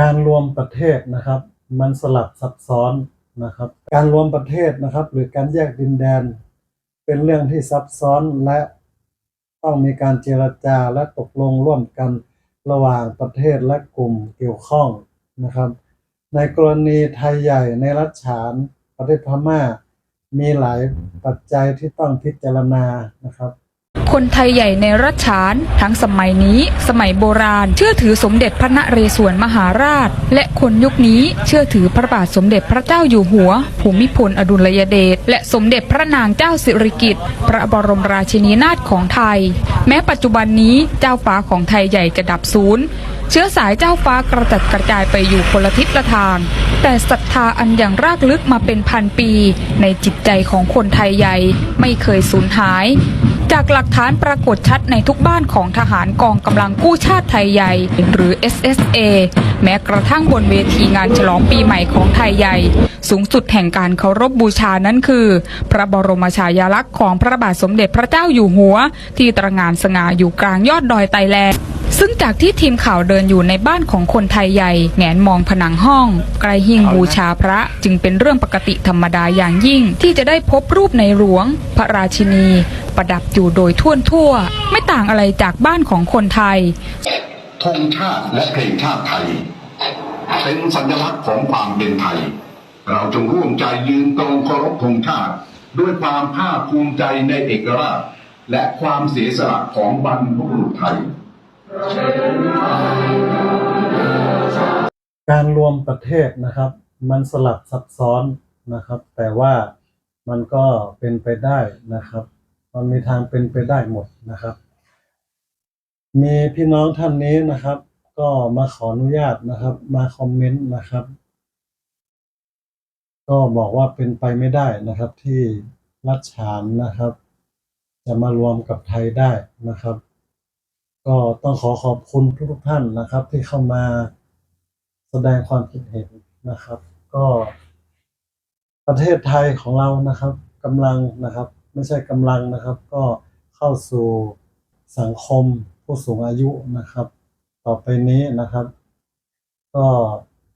การรวมประเทศนะครับ มันสลับซับซ้อนนะครับ การรวมประเทศนะครับ หรือการแยกดินแดน เป็นเรื่องที่ซับซ้อนและต้องมีการเจรจาและตกลงร่วมกันระหว่างประเทศและกลุ่มเกี่ยวข้องนะครับ ในกรณีไทยใหญ่ในรัฐฉานประเทศพม่า มีหลายปัจจัยที่ต้องพิจารณานะครับ คนไทยใหญ่ในรัชฉาน ทั้งสมัยนี้ สมัยโบราณ เชื่อถือสมเด็จพระนเรศวรมหาราช และคนยุคนี้เชื่อถือพระบาทสมเด็จพระเจ้าอยู่หัว ภูมิพลอดุลยเดชและสมเด็จพระนางเจ้าสิริกิติ์พระบรมราชินีนาถของไทย แม้ปัจจุบันนี้เจ้าฟ้าของไทยใหญ่จะดับศูนย์เชื้อสายเจ้าฟ้ากระจัดกระจายไปอยู่คนละทิศละทาง แต่ศรัทธาอันอย่างรากลึกมาเป็นพันปี ในจิตใจของคนไทยใหญ่ไม่เคยสูญหาย จากหลักฐานปรากฏชัดในทุกบ้านของทหารกองกำลังกู้ชาติไทยใหญ่ หรือ SSA แม้กระทั่งบนเวทีงานฉลองปีใหม่ของไทยใหญ่ สูงสุดแห่งการเคารพบูชานั้นคือ พระบรมฉายาลักษณ์ของพระบาทสมเด็จพระเจ้าอยู่หัว ที่ตระงานสง่าอยู่กลางยอดดอยไตแล ซึ่งจากที่ทีมข่าวเดินอยู่ในบ้านของคนไทยใหญ่แงนมองผนังห้อง ใกล้หิ้งบูชาพระจึงเป็นเรื่องปกติธรรมดาอย่างยิ่ง ที่จะได้พบรูปในหลวง พระราชินี ประดับอยู่โดยทั่วทั่ว ไม่ต่างอะไรจากบ้านของคนไทยธงชาติและเพลงชาติไทย เป็นสัญลักษณ์ของความเป็นไทย เราจงร่วมใจยืนตรงเคารพธงชาติ ด้วยความภาคภูมิใจในเอกราช และความเสียสละของบรรพบุรุษไทย การรวมประเทศนะครับ มันสลับซับซ้อนนะครับ แต่ว่ามันก็เป็นไปได้นะครับ มันมีทางเป็นไปได้หมดนะครับ มีพี่น้องท่านนี้นะครับ ก็มาขออนุญาตนะครับ มาคอมเมนต์นะครับ ก็บอกว่าเป็นไปไม่ได้นะครับที่รัฐฉานนะครับ จะมารวมกับไทยได้นะครับ ก็ต้องขอขอบคุณทุกๆท่านนะครับ ที่เข้ามาแสดงความคิดเห็นนะครับ ก็ประเทศไทยของเรานะครับกำลังนะครับ ไม่ใช่กำลังนะครับ ก็เข้าสู่สังคมผู้สูงอายุนะครับ ต่อไปนี้นะครับ ก็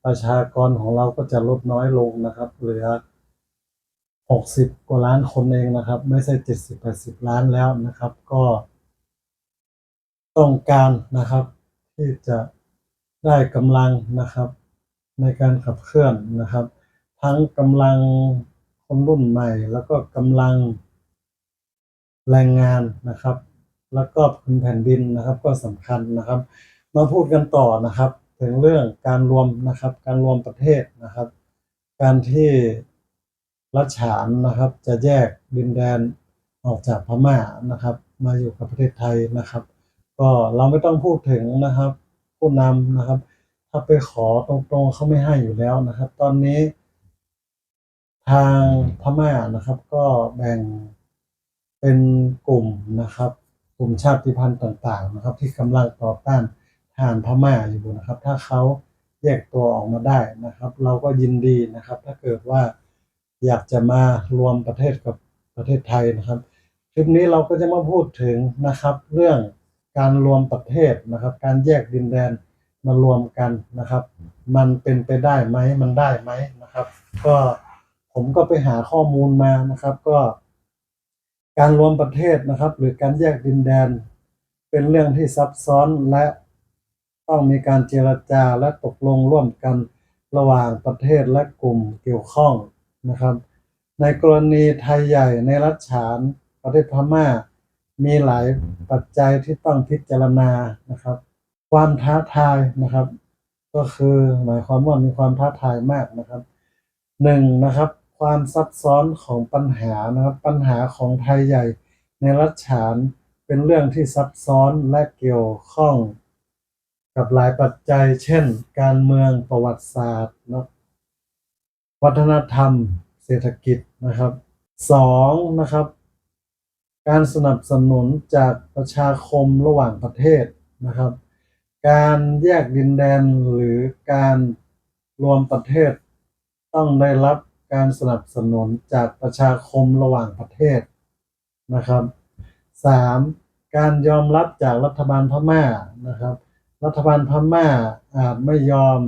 ประชากรของเราก็จะลดน้อยลงนะครับ เหลือหกสิบกว่าล้านคนเองนะครับ ไม่ใช่เจ็ดสิบแปดสิบล้านแล้วนะครับ ก็ ต้องการนะครับ ที่จะได้กำลังนะครับ ในการขับเคลื่อนนะครับ ทั้งกำลังคนรุ่นใหม่ แล้วก็กำลังแรงงานนะครับ แล้วก็พื้นแผ่นดินนะครับก็สำคัญนะครับ มาพูดกันต่อนะครับ ถึงเรื่องการรวมนะครับ การรวมประเทศนะครับ การที่รัฐฉานนะครับ จะแยกดินแดนออกจากพม่านะครับ มาอยู่กับประเทศไทยนะครับ ก็เราไม่ต้องพูดถึงนะครับ ผู้นำนะครับ ถ้าไปขอตรงๆเขาไม่ให้อยู่แล้วนะครับ ตอนนี้ ทางพม่านะครับ ก็แบ่งเป็นกลุ่มนะครับ กลุ่มชาติพันธุ์ต่าง ๆ นะครับ ที่กำลังต่อต้านทารพม่าอยู่นะครับ ถ้าเขาแยกตัวออกมาได้นะครับ เราก็ยินดีนะครับ ถ้าเกิดว่าอยากจะมารวมประเทศกับประเทศไทยนะครับ คลิปนี้เราก็จะมาพูดถึงนะครับ เรื่อง การรวมประเทศนะครับ การแยกดินแดนมารวมกันนะครับ มันเป็นไปได้ไหมมันได้ไหมนะครับ ก็ผมก็ไปหาข้อมูลมานะครับ ก็ การรวมประเทศนะครับ หรือการแยกดินแดน เป็นเรื่องที่ซับซ้อนและต้องมีการเจรจาและตกลงร่วมกันระหว่างประเทศและกลุ่มเกี่ยวข้องนะครับ ในกรณีไทยใหญ่ในรัฐฉานประเทศพม่า มีหลายปัจจัยที่ต้องพิจารณานะครับ ความท้าทายนะครับ ก็คือหมายความว่ามีความท้าทายมากนะครับหนึ่งนะครับ ความซับซ้อนของปัญหานะครับ ปัญหาของไทยใหญ่ในรัฐฉานเป็นเรื่องที่ซับซ้อนและเกี่ยวข้อง กับหลายปัจจัย เช่น การเมืองประวัติศาสตร์นะวัฒนธรรม เศรษฐกิจนะครับสองนะครับ การสนับสนุนจากประชาคมระหว่างประเทศนะครับ การแยกดินแดนหรือการรวมประเทศ ต้องได้รับการสนับสนุนจากประชาคมระหว่างประเทศนะครับสามการยอมรับจากรัฐบาลพม่านะครับ รัฐบาลพม่าอาจไม่ยอม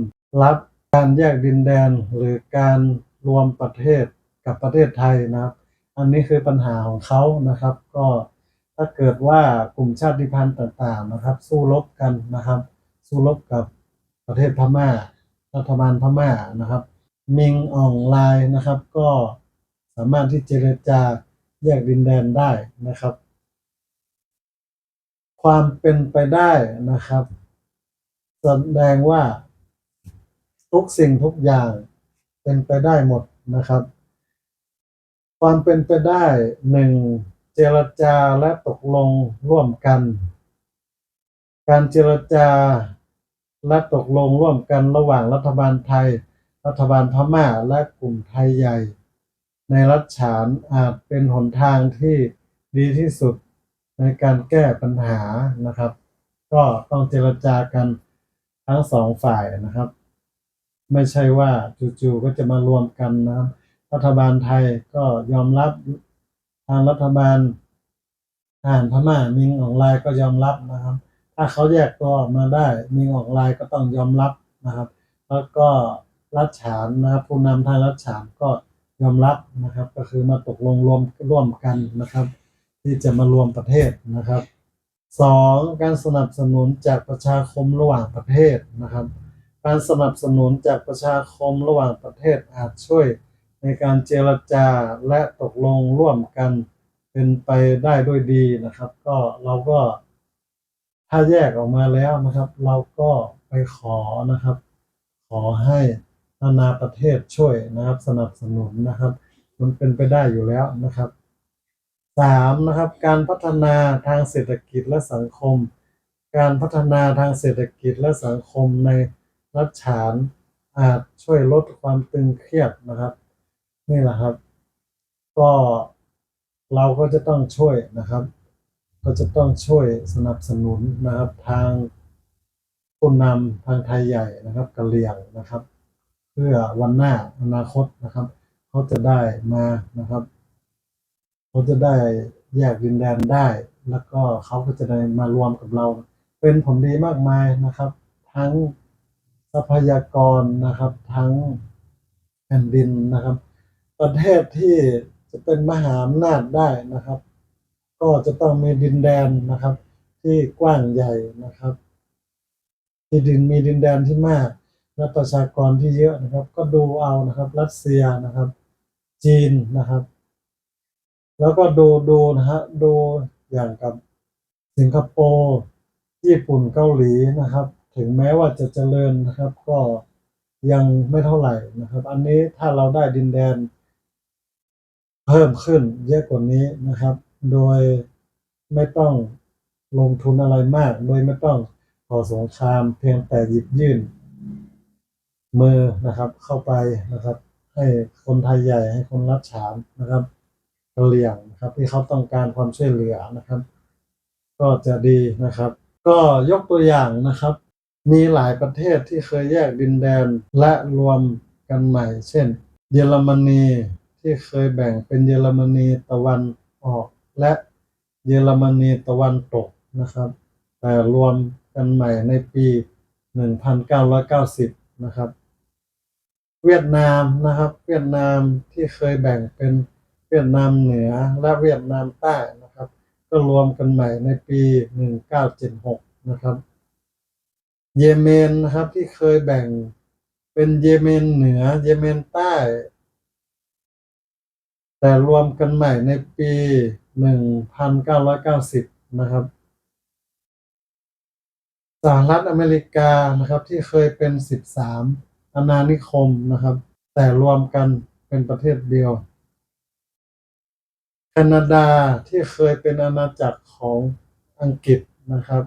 รับการแยกดินแดนหรือการรวมประเทศกับประเทศไทยนะครับ อันนี้คือปัญหาของเขานะครับ ก็ถ้าเกิดว่ากลุ่มชาติพันธุ์ต่างๆนะครับ สู้รบกันนะครับ สู้รบกับประเทศพม่า รัฐบาลพม่านะครับ มิงอ่องลน์นะครับ ก็สามารถที่เจรจาแยกดินแดนได้นะครับ ความเป็นไปได้นะครับ แสดงว่าทุกสิ่งทุกอย่างเป็นไปได้หมดนะครับ ความเป็นไปได้หนึ่งเจรจาและตกลงร่วมกัน การเจรจาและตกลงร่วมกันระหว่างรัฐบาลไทย รัฐบาลพม่าและกลุ่มไทยใหญ่ ในรัฐฉานอาจเป็นหนทางที่ดีที่สุดในการแก้ปัญหานะครับ ก็ต้องเจรจากันทั้งสองฝ่ายนะครับ ไม่ใช่ว่าจู่ๆก็จะมารวมกันนะครับ รัฐบาลไทยก็ยอมรับทางรัฐบาลทหารพม่ามิงอองไลน์ก็ยอมรับนะครับ ถ้าเขาแยกตัวออกมาได้มิงอองไลน์ก็ต้องยอมรับนะครับ แล้วก็รัฐฉานนะครับผู้นำทางรัฐฉานก็ยอมรับนะครับ ก็คือมาตกลงรวมร่วมกันนะครับ ที่จะมารวมประเทศนะครับสองการสนับสนุนจากประชาคมระหว่างประเทศนะครับ การสนับสนุนจากประชาคมระหว่างประเทศอาจช่วย ในการเจรจาและตกลงร่วมกันเป็นไปได้ด้วยดีนะครับ ก็เราก็ถ้าแยกออกมาแล้วนะครับ เราก็ไปขอนะครับ ขอให้นานาประเทศช่วยนะครับ สนับสนุนนะครับ มันเป็นไปได้อยู่แล้วนะครับสามนะครับการพัฒนาทางเศรษฐกิจและสังคม การพัฒนาทางเศรษฐกิจและสังคมในรัฐฉานอาจช่วยลดความตึงเครียดนะครับ นี่แหละครับ ก็เราก็จะต้องช่วยนะครับ ก็จะต้องช่วยสนับสนุนนะครับ ทางผู้นำทางไทยใหญ่นะครับกะเหรี่ยงนะครับ เพื่อวันหน้าอนาคตนะครับ เขาจะได้มานะครับ เขาจะได้แยกดินแดนได้ แล้วก็เขาก็จะได้มารวมกับเรา เป็นผลดีมากมายนะครับ ทั้งทรัพยากรนะครับ ทั้งแผ่นดินนะครับ ประเทศที่จะเป็นมหาอำนาจได้นะครับ ก็จะต้องมีดินแดนนะครับ ที่กว้างใหญ่นะครับ ที่ดินมีดินแดนที่มาก และประชากรที่เยอะนะครับ ก็ดูเอานะครับ รัสเซียนะครับ จีนนะครับ แล้วก็ดูดูนะฮะดูอย่างกับสิงคโปร์ญี่ปุ่นเกาหลีนะครับ ถึงแม้ว่าจะเจริญนะครับ ก็ยังไม่เท่าไหร่นะครับ อันนี้ถ้าเราได้ดินแดน เพิ่มขึ้นเยอะกว่านี้นะครับ โดยไม่ต้องลงทุนอะไรมาก โดยไม่ต้องก่อสงครามเพียงแต่หยิบยื่น มือนะครับเข้าไปนะครับ ให้คนไทยใหญ่ให้คนรัฐฉานนะครับกะเหรี่ยงนะครับ ที่เขาต้องการความช่วยเหลือนะครับ ก็จะดีนะครับ ก็ยกตัวอย่างนะครับ มีหลายประเทศที่เคยแยกดินแดนและรวมกันใหม่ เช่น เยอรมนี ที่เคยแบ่งเป็นเยอรมนีตะวันออกและเยอรมนีตะวันตกนะครับ แต่รวมกันใหม่ในปี 1990 นะครับ เวียดนามนะครับ เวียดนามที่เคยแบ่งเป็นเวียดนามเหนือและเวียดนามใต้นะครับ ก็รวมกันใหม่ในปี 1976 นะครับ เยเมนนะครับที่เคยแบ่งเป็นเยเมนเหนือ เยเมนใต้ แต่รวมกันใหม่ในปี 1990 นะครับ สหรัฐอเมริกานะครับที่เคยเป็น 13 อาณานิคมนะครับ แต่รวมกันเป็นประเทศเดียว แคนาดาที่เคยเป็นอาณาจักรของอังกฤษนะครับ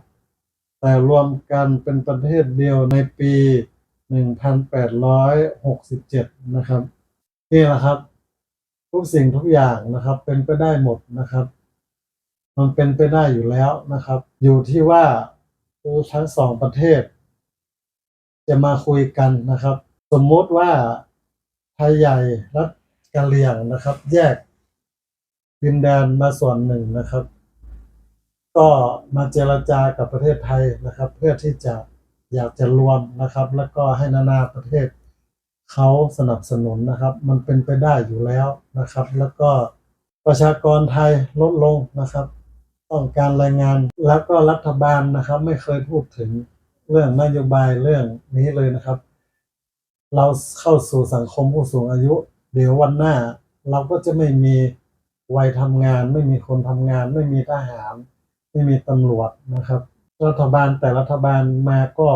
แต่รวมกันเป็นประเทศเดียวในปี 1867 นะครับ นี่แหละครับ ทุกสิ่งทุกอย่างนะครับ เป็นไปได้หมดนะครับ มันเป็นไปได้อยู่แล้วนะครับ อยู่ที่ว่าทั้งสองประเทศ จะมาคุยกันนะครับ สมมติว่าไทยใหญ่รัฐกะเหรี่ยงนะครับ แยกดินแดนมาส่วนหนึ่งนะครับ ก็มาเจรจากับประเทศไทยนะครับ เพื่อที่จะอยากจะรวมนะครับ แล้วก็ให้นานาประเทศ เขาสนับสนุนนะครับ มันเป็นไปได้อยู่แล้วนะครับ แล้วก็ประชากรไทยลดลงนะครับ ต้องการแรงงานแล้วก็รัฐบาลนะครับ ไม่เคยพูดถึงเรื่องนโยบายเรื่องนี้เลยนะครับ เราเข้าสู่สังคมผู้สูงอายุ เดี๋ยววันหน้า เราก็จะไม่มีวัยทำงาน ไม่มีคนทำงาน ไม่มีทหาร ไม่มีตำรวจนะครับ รัฐบาลแต่รัฐบาลมาก็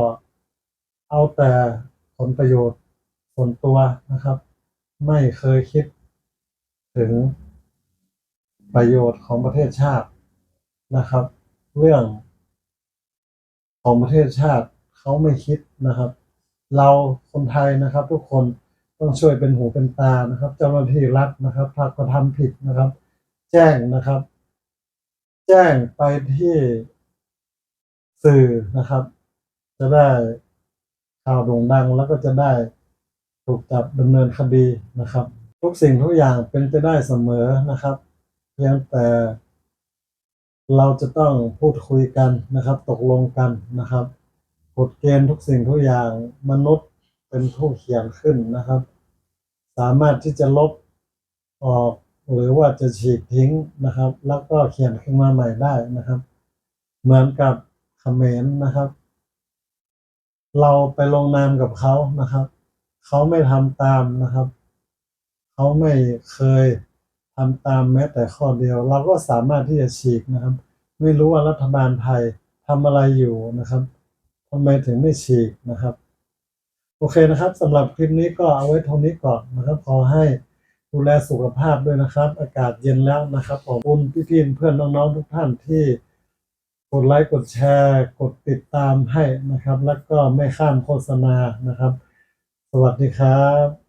เอาแต่ผลประโยชน์ ส่วนตัวนะครับ ไม่เคยคิดถึงประโยชน์ของประเทศชาตินะครับ เรื่องของประเทศชาติเขาไม่คิดนะครับ เราคนไทยนะครับ ทุกคนต้องช่วยเป็นหูเป็นตานะครับ เจ้าหน้าที่รัฐนะครับถ้ากระทำผิดนะครับ แจ้งนะครับ แจ้งไปที่สื่อนะครับ จะได้ข่าวโด่งดังแล้วก็จะได้ ถูกจับดำเนินคดีนะครับ ทุกสิ่งทุกอย่างเป็นไปได้เสมอนะครับ เพียงแต่เราจะต้องพูดคุยกันนะครับ ตกลงกันนะครับกฎเกณฑ์ทุกสิ่งทุกอย่างมนุษย์เป็นผู้เขียนขึ้นนะครับ สามารถที่จะลบออกหรือว่าจะฉีกทิ้งนะครับ แล้วก็เขียนขึ้นมาใหม่ได้นะครับ เหมือนกับเขมรนะครับ เราไปลงนามกับเขานะครับ เขาไม่ทำตามนะครับ เขาไม่เคยทำตามแม้แต่ข้อเดียว เราก็สามารถที่จะฉีกนะครับ ไม่รู้ว่ารัฐบาลไทยทำอะไรอยู่นะครับทำไมถึงไม่ฉีกนะครับ โอเคนะครับสำหรับคลิปนี้ก็เอาไว้เท่านี้ก่อนนะครับ ขอให้ดูแลสุขภาพด้วยนะครับ อากาศเย็นแล้วนะครับขอบคุณพี่ๆเพื่อนน้องๆทุกท่านที่กดไลค์กดแชร์ กดติดตามให้นะครับ แล้วก็ไม่ข้ามโฆษณานะครับ วัสดีครับ